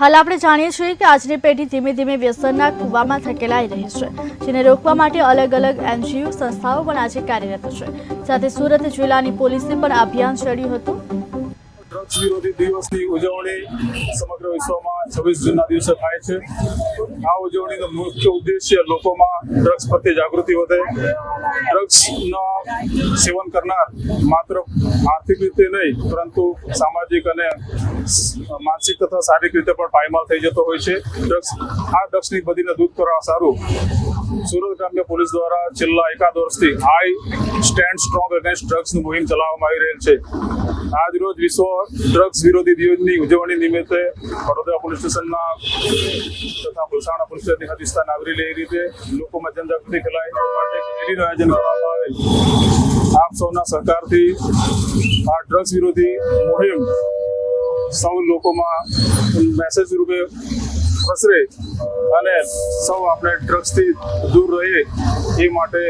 હાલ આપણે જાણીએ છીએ કે આજની પેઢી ધીમે ધીમે વ્યસનના કૂવામાં ધકેલાઈ રહી છે, જેને રોકવા માટે અલગ અલગ એનજીઓ સંસ્થાઓ પણ આજે કાર્યરત છે. સાથે સુરત જિલ્લાની પોલીસે પણ અભિયાન છેડ્યું હતું. ડ્રગ્સ વિરોધી દિવસની ઉજવણી સમગ્ર વિશ્વમાં છવ્વીસ જૂનના દિવસે થાય છે. આ ઉજવણીનો મુખ્ય ઉદ્દેશ્ય લોકોમાં ડ્રગ્સ પ્રત્યે જાગૃતિ વધે. ડ્રગ્સનો સેવન કરનાર માત્ર આર્થિક રીતે નહીં, પરંતુ સામાજિક અને માનસિક તથા શારીરિક રીતે પણ પાયમાલ થઈ જતો હોય છે. ડ્રગ્સ, આ ડ્રગ્સની બધીને દૂર કરવા સારું સુરત ગ્રામ્ય પોલીસ દ્વારા છેલ્લા એકાદ વર્ષથી આઈ સ્ટેન્ડ સ્ટ્રોંગ અગેન્સ્ટ ડ્રગ્સની મુહિમ ચલાવવામાં આવી રહેલ છે. આજ રોજ વિશ્વ ડ્રગ્સ વિરોધી દિવસની ઉજવણી નિમિત્તે વડોદરા પોલીસ સ્ટેશનના તથા પલસાણા પોલીસ સ્ટેશનની હદ વિસ્તારના આવરી લે એ રીતે લોકોમાં જનજાગૃતિ ફેલાય માટે રેલીનું આયોજન કરવામાં આવેલ. આપ સૌના સહકારથી આ ડ્રગ્સ વિરોધી મુહિમ સૌ લોકોમાં મેસેજ રૂપે પ્રસરે. અને સૌ આપણે ડ્રગ્સથી દૂર રહીએ એ માટે